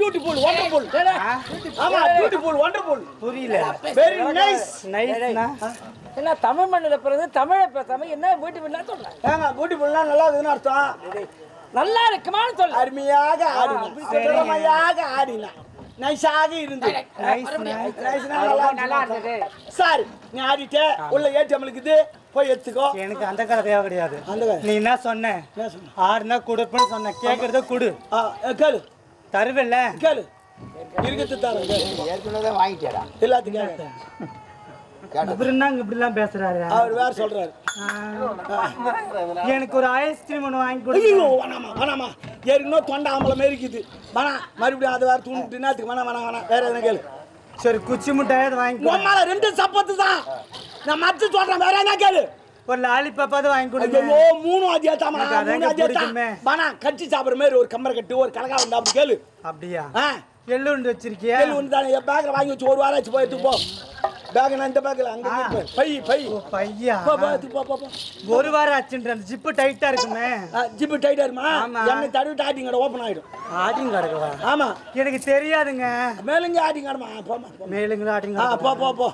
Beautiful wonderful ஆமா beautiful wonderful புரியல. Very nice நைஸ்னா என்ன தமிழ் மண்ணில் பிறகு தமிழை பேசாம என்ன வீட்டு வீட்டுல சொல்ல ஏங்க பியூட்டிஃபுல்னா நல்லா இருக்குன்னு அர்த்தம். நல்லா இருக்குமான்னு சொல்ல. அருமையாக ஆடினா. திறமையாக ஆடினா. நைஸாக இருந்து. நைஸ்னா நல்லா இருந்தது. சார் நீ ஆடிட்ட உள்ள ஏடிஎம் இருக்குது. போய் எடுத்துக்கோ. எனக்கு அந்த கதை தேவை கிடையாது. நீ என்ன சொன்ன? ஆறுனா கொடுப்பேன்னு சொன்ன. கேட்கறத கொடு. ஆ, கேளு. தருவில்ல கேளு. இருக்கிறது தரேன் ஏற்கனவே வாங்கிட்டேடா. எல்லாத்துக்கும் கேளு. இவரு என்னங்க இப்படி எல்லாம் பேசுறாரு? அவர் வேற சொல்றாரு. எனக்கு ஒரு ஐஸ்கிரீம் ஒன்று வாங்கி கொடு ஐயோ வேணாமா வேணாமா. ஏற்கனவே தொண்டை ஆம்பளை மாரி இருக்குது. வேணாம் மறுபடியும் அது வேற தூண்டு என்னத்துக்கு வேணாம் வேணாம் வேணாம். வேற எதுனா கேளு. சரி குச்சி முட்டையாவது வாங்கி. உம்மால ரெண்டு சப்பத்து தான். நான் மத்து சொல்றேன் வேற என்ன கேளு. ஒரு லாலிபாப்பாவது வாங்கி கொடுங்க. ஐயோ மூணு அதியா தாமா மூணு அதியா பிடிக்குமே. வேணாம் கட்டி சாப்பிடுற மாதிரி ஒரு கம்மரை கட்டு ஒரு கலகா வந்தா அப்படி கேளு. அப்படியா? ஆ. எள்ளுண்டு வச்சிருக்கியா? கேளு ஒன்று தானே என் பேக்கில் வாங்கி வச்சு ஒரு வாரம் ஆச்சு போய் எடுத்து போ. பேக் நான் இந்த பேக்கில் அங்கே. பை. பை ஓ, பையா? போ போ எடுத்து போ போ ஒரு வாரம் ஆச்சுன்ற அந்த ஜிப்பு டைட்டா இருக்குமே. ஜிப்பு டைட்டா இருமா ஆமா. எண்ணெய் தடவி டாட்டிங்கட ஓப்பன் ஆயிடும். ஆட்டிங் கிடக்குவா ஆமா. எனக்கு தெரியாதுங்க. மேலுங்க ஆட்டிங்கடமா போமா போ. மேலுங்களா ஆட்டிங் ஆ போ போ போ.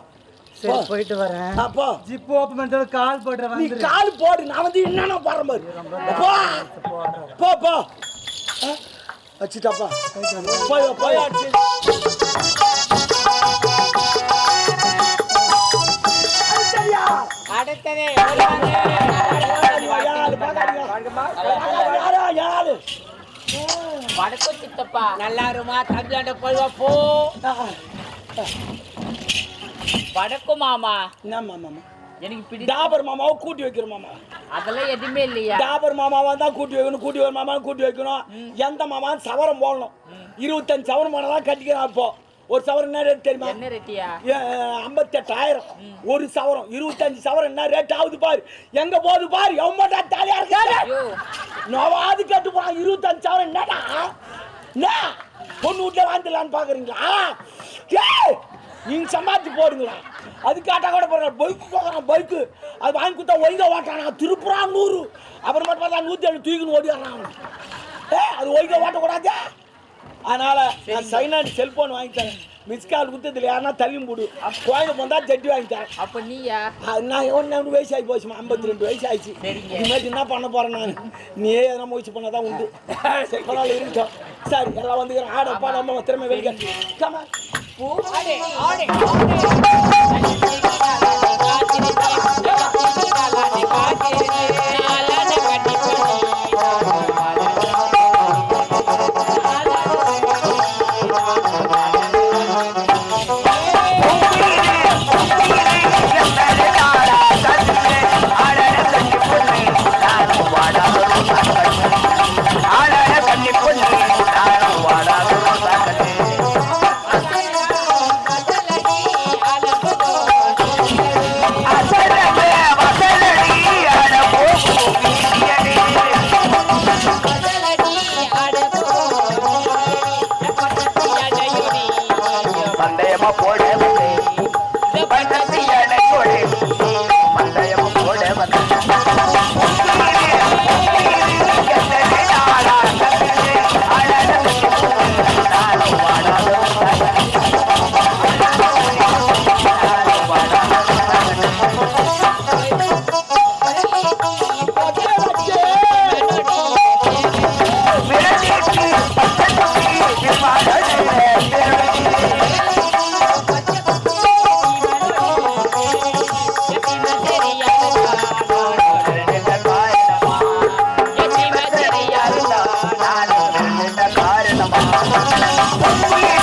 சரி. போயிட்டு வரேன். ஆ போ. ஜிப்பு ஓப்பன் பண்ணிட்டு கால் போடுற நீ கால் போடு நான் வந்து என்னென்ன போடுறேன் பாரு. போ. போ. வச்சுட்டாப்பா. போய் போய் அடுத்ததே யாரு யாரா யாரு? வடக்கு சித்தப்பா. நல்லா இருமா தம்பியாண்ட போய் வா, போ. வடக்கு மாமா. என்ன மாமா? எனக்கு பிடி டாபர் மாமாவை கூட்டி வைக்கிற மாமா. அதெல்லாம் எதுவுமே இல்லையா? டாபர் மாமாவா தான் கூட்டி வைக்கணும் கூட்டி வைக்கிற மாமா கூட்டி வைக்கணும். எந்த மாமா சவரம் போடணும். இருபத்தஞ்சு சவரம் போனா தான் கட்டிக்கிறான் இப்போ. ஒரு சவரம் என்ன ரேட் தெரியுமா? என்ன ரெட்டியா ஐம்பத்தெட்டாயிரம். ஒரு சவரம் இருபத்தஞ்சு சவரம் என்ன ரேட் ஆகுது பாரு. எங்க போகுது பாரு? எவ்வளோ தாலியா இருக்காரு நவாது கேட்டு போறான் இருபத்தஞ்சு சவரம் என்னடா? என்ன? பொண்ணு வீட்டில் வாழ்ந்துடலான்னு பாக்குறீங்களா? நீங்க சம்பாதிச்சு போடுங்களா அது கேட்டால் கூட போறான் பைக்கு போகிறான் பைக்கு அது வாங்கி கொடுத்தா ஒழுங்க ஓட்டானா திருப்புறான் நூறு. அப்புறம் மட்டும் பார்த்தா நூற்றி ஏழு தூக்கின்னு ஓடிடுறான் ஏ அது ஒழுங்க ஓட்டக்கூடாதே. அதனால நான் சைனாடி செல்போன் வாங்கிட்டேன் மிஸ் கால் கொடுத்ததுல யாருன்னா தள்ளி போடு. கோயில் வந்தா ஜட்டி வாங்கிட்டேன் அப்ப நீயா? நான் ஒன்று வயசு ஆகி போச்சுமா ஐம்பத்தி ரெண்டு வயசு ஆயிடுச்சு. இனிமேட்டு என்ன பண்ண போறேன் நான்? நீயே எதனா முயற்சி பண்ணாதான் உண்டு. சரி பரவாயில்ல இருக்கட்டும். சரி எல்லாம் வந்து ஆட பாடாம திறமை வெளியே. கமா ஆடே. ஆடே. பந்தயமா போட வந்து பந்தத்தி எடை கொடு பந்தயமா போட வந்து சுக்கராமா அரிமானமா அந்த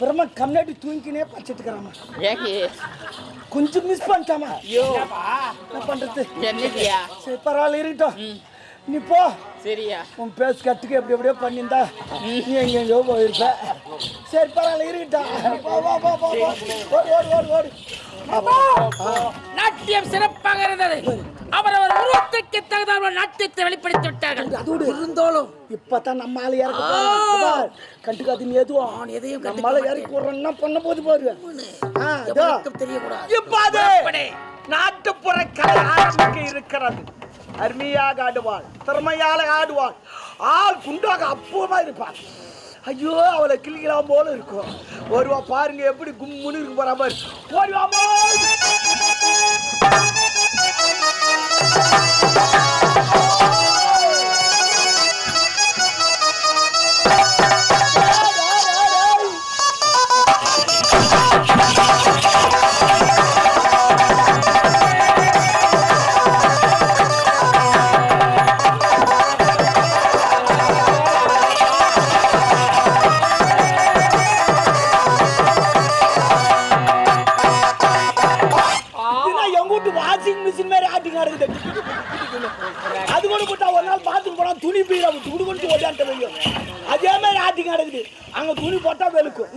பிரம்ம கம்னாடி தூங்கினே பச்சிட்டுக்கிறாமா ஏகே. கொஞ்சம் மிஸ் பண்ணிட்டாமா ஐயோ என்ன பண்றது? என்னதியா சரி பரவாயில்ல இருக்கட்டும். நீ போ. சரியா. உன் பேஸ் கட்டுக்கு எப்படி எப்படியோ பண்ணியிருந்தா நீ எங்கெங்கயோ போயிருப்ப. சரி பரவாயில்ல இருக்கட்டா வா வா வா வா வா ஓடு ஓடு ஓடு ஓடு. நாட்டியம் சிறப்பாக இருந்தது. அவரவர் உருவத்திற்கு தகுந்த நாட்டியத்தை வெளிப்படுத்தி விட்டார்கள். அதோடு இருந்தாலும் இப்பதான் நம்ம ஆளு இறக்க போறான். கண்டுக்காது நீ எதுவும். எதையும் நம்மளால இறக்கி விடுறோம்னா பண்ண போது பாரு. தெரியக்கூடாது. இப்ப நாட்டுப்புற கலை ஆரம்பிக்க இருக்கிறது. அருமையாக ஆடுவாள் திறமையால ஆடுவாள். ஆள் குண்டாக அற்புதமா இருப்பாள். ஐயோ அவளை கிளிக்கலாம் போல இருக்கும். வருவா பாருங்க எப்படி கும்முன்னு இருக்கு போறா பாரு ஓடி Thank you.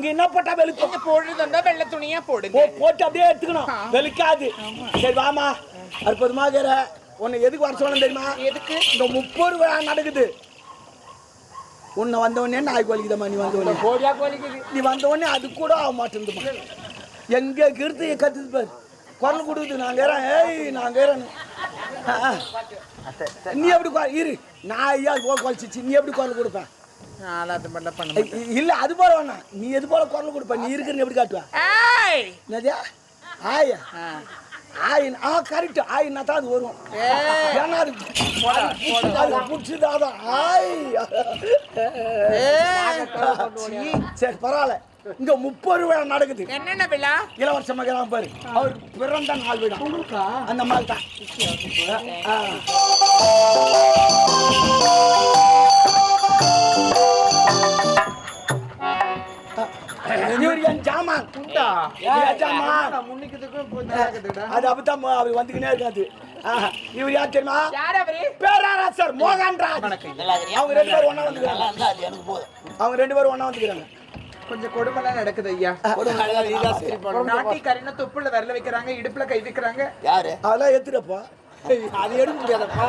இங்க என்ன போட்டா வெளுக்கும் பொழுதுண்டா வெள்ளை துணியா போடுங்க. போ- போட்டு அப்படியே எடுத்துக்கணும். வெளுக்காது. சரி வாமா. அற்புதமாக உன்னை எதுக்கு வர சொல்லணும் தெரியுமா? எதுக்கு? இந்த முப்பது விழா நடக்குது. உன்னை வந்த உடனே நாய்க்கு வலிக்குதம்மா நீ வந்த உடனே. கோடியா கோலிக்குது நீ வந்த உடனே அது கூட ஆக மாட்டேங்குதுமா எங்க கிருத்து கத்துது பாரு. குரல் கொடுக்குது. நாங்க ஏறேன் ஏய் ஆ, ஆ. நீ எப்படி இரு. நான் ஐயா குறைச்சிச்சு நீ எப்படி குரல் கொடுப்பேன் மாதிரிலாம் பண்ண இ- இல்ல அது போல வேணாம். நீ எது போல குரல் கொடுப்ப? நீ இருக்குன்னு எப்படி காட்டுவ? ஏய்! என்னதியா ஆயா. ஆயின் ஆ கரெக்ட் ஆயின்னா தான் அது வரும் ஏன்னா அது அது பிடிச்சதாதான் ஆய். சரி பரவாயில்ல. இங்க முப்பது ரூபாய் நடக்குது. என்னென்ன விழா? இளவரச மகன் பாரு. அவர் பிறந்த நாள் விட அந்த மாதிரி தான். ஜாமான் என் ஜாமான் அது அப்படித்தான் அவர் வந்துக்கினே இருக்காது. ஆஹா. இவர் யார் தெரியுமா? யார் அவரு? பேராராசர் மோகன் ராஜ். அவங்க ரெண்டு பேரும் ஒண்ணா வந்துக்கிறாங்க. அவங்க ரெண்டு பேரும் ஒண்ணா வந்துக்கிறாங்க. கொஞ்சம் கொடுமைலாம் நடக்குது ஐயா. நாட்டி கரின தொப்புல விரல வைக்கிறாங்க இடுப்புல கை வைக்கிறாங்க. அதெல்லாம் எடுத்துடப்பா அது எடுக்க முடியாதப்பா.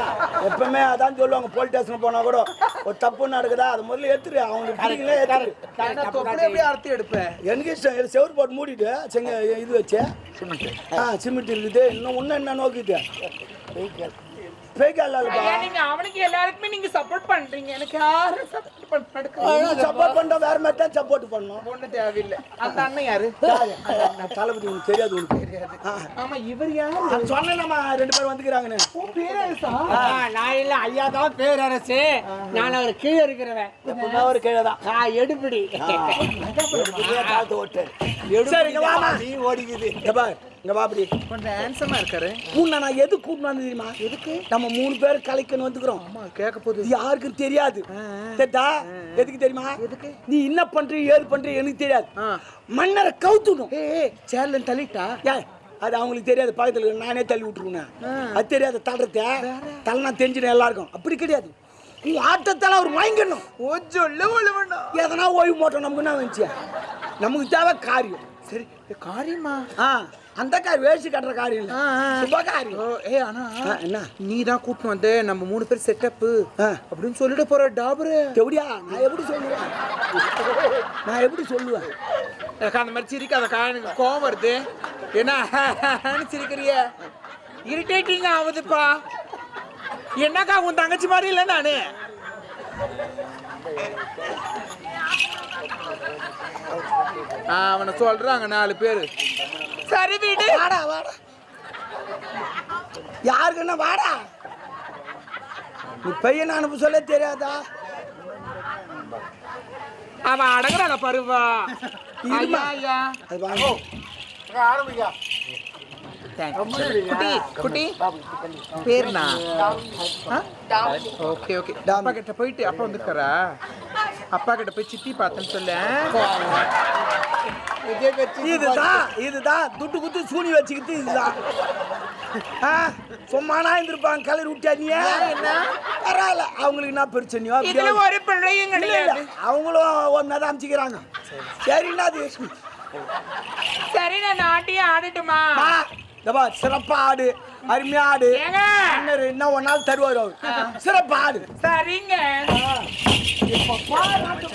எப்பவுமே அதான் சொல்லுவாங்க போலீஸ் ஸ்டேஷன் போனா கூட ஒரு தப்பு நடக்குதா? அது முதல்ல எடுத்துரு. அவங்களுக்கு தொப்புல எப்படி அறுத்து எடுப்பேன் எனக்கு இஷ்டம்? செவுரு போட்டு மூடிட்டு செங்க இது வச்சு. ஆ சிமெண்ட் இருக்குது. இன்னும் இன்னும் என்ன ஐயா நீங்க அவனுக்கு எல்லாருக்குமே நீங்க சப்போர்ட் பண்றீங்க. எனக்கு யாரும் சப்போர்ட் பண்ண நடக்குது சப்போர்ட் பண்ணா வேற மாதிரி தான் சப்போர்ட் பண்ணணும் ஒண்ணு தேவையில்லை. அந்த அண்ணன் யாரு? தளபதி உனக்கு தெரியாது உனக்கு. ஆமா இவர் யாரு? நான் சொன்னேன் நம்ம ரெண்டு பேரும் வந்துக்கிறாங்கன்னு. பேரரசா? நான் இல்ல ஐயா தான் பேரரசு. நான் அவர் கீழே இருக்கிறவன். ஒரு கீழே தான். பார்த்து ஓட்டு. சரி இங்க வாமா. நீ ஓடிக்குது. பாரு இங்க வா அப்படி. கொஞ்சம் ஹேண்ட்ஸமா இருக்காரு. உன்னை நான் எது வந்து தெரியுமா? எதுக்கு? நம்ம மூணு பேர் கலைக்கணும் வந்துக்கிறோம் ஆமா கேட்க போகுது. யாருக்கும் தெரியாது. எதுக்கு தெரியுமா? எதுக்கு? நீ என்ன பண்ற ஏது பண்ற எனக்கு தெரியாது. மன்னரை கவுத்துணும் ஏய் சேர்ல தள்ளிட்டா? ஏய், அது அவங்களுக்கு தெரியாது. பக்கத்துல நானே தள்ளி விட்டுருவேன். அது தெரியாது தள்ளுறத தள்ளனா தெரிஞ்சிடும் எல்லாருக்கும். அப்படி கிடையாது. நீ ஆட்டத்தால அவர் வாங்கிடணும் ஓ சொல்லு ஒழுவண்ணா எதனா ஓய்வு மாட்டோம் நமக்கு என்ன வந்துச்சு? நமக்கு தேவை காரியம். சரி காரியமா? ஆ. அந்த காரி வேஷ்டி கட்டுற காரியம் இல்லை. சுப காரியம். ஓ ஏ ஆனா ஆ, என்ன? நீ தான் கூப்பிட்டு வந்த நம்ம மூணு பேர் செட்டப்பு. அப்படின்னு சொல்லிட்டு போற டாபரு. எப்படியா? நான் எப்படி சொல்லுவேன்? நான் எப்படி சொல்லுவேன்? எனக்கு அந்த மாதிரி சிரிக்காதக்கா எனக்கு கோவம் வருது. என்ன? சிரிக்கிறிய? இரிட்டேட்டிங் ஆகுதுப்பா. என்னக்கா உன் தங்கச்சி மாதிரி இல்லை நானு? அவனை சொல்றாங்க நாலு பேரு. சரி வீடு. வாடா வாடா. யாருக்கு என்ன வாடா. நீ பையன் அனுப்ப சொல்ல தெரியாதா? அவன் அடங்குறான பருவா. போயிட்டு அப்பா வந்துருக்காரா அப்பா கிட்ட போய் சித்தி பார்த்தேன்னு சொல்ல இதுதான் இதுதான். துட்டு குத்து சூனி வச்சுக்கிட்டு இதுதான். சும்மானா இருந்திருப்பாங்க கலர் விட்டானியா என்ன? பரவாயில்ல. அவங்களுக்கு என்ன பிரச்சனையோ ஒரு பிள்ளையும். கிடையாது. அவங்களும் ஒன்னா தான் அமைச்சிக்கிறாங்க. சரின்னா அது? சரி நான் நாட்டியம் ஆடட்டுமா? பார், சிறப்பா ஆடு. அருமையா ஆடு. என்ன ஒரு நாள் தருவார் அவர். சிறப்பா ஆடு. சரிங்க. Caraca,